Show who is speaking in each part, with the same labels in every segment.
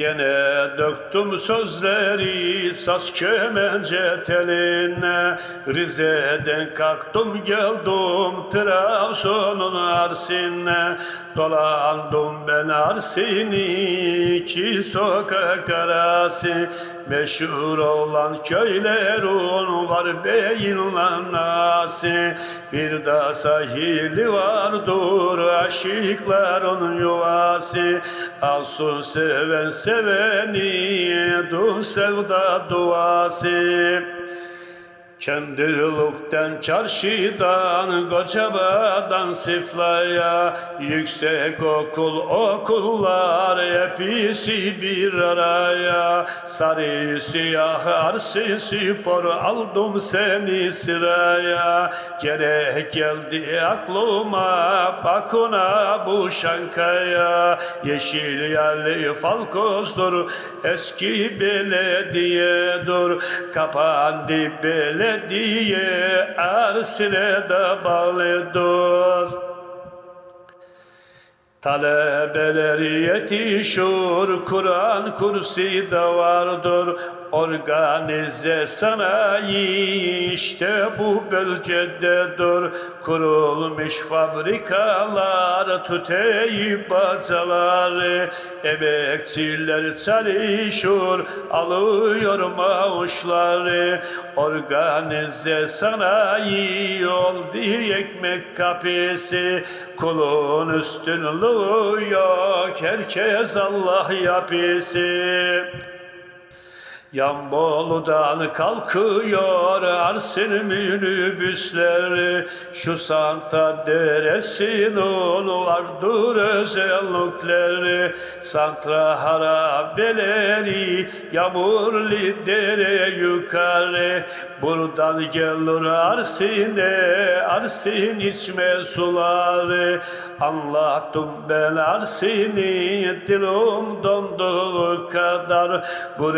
Speaker 1: Gene döktüm sözleri saz kemence teline. Rize'den kalktım geldim Trabzon'un Arsin'e. Dolandım ben Arsin'i iki sokak arası. Meşhur olan köylerin var beyinle nasi Bir de sahili vardır aşıkların yuvası. Alsın seven seveni du sevda duası Kendilukten çarşıdan Kocabadan Sifla'ya. Yüksek okul okullar Hepsi bir araya. Sarı siyah arsi spor Aldım seni sıraya. Gene geldi aklıma Bakuna bu şankaya. Yeşil yerli falkozdur Eski belediyedir. Kapandı belediye Ersine de bağlıdır Talebeleri yetişir, Kur'an kursi de vardır. Organize sanayi işte bu bölgededir. Kurulmuş fabrikalar, tüteyip bacaları. Emekçiler çalışır, alıyor maaşları. Organize sanayi oldu ekmek kapısı. Kulun üstünlüğü yok, herkes Allah yapısı. Yambolu'dan kalkıyor Arsin minibüsleri. Şu Santa Deresinin vardır özellikleri. Santra harabeleri Yağmurlu dere yukarı. Buradan gelir Arsin'e Arsin içme suları. Anlattım ben Arsin'i Dilim donduğu kadar. Bu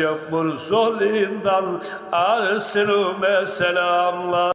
Speaker 1: Recep Murzoli'nden Arsin'ime selamlar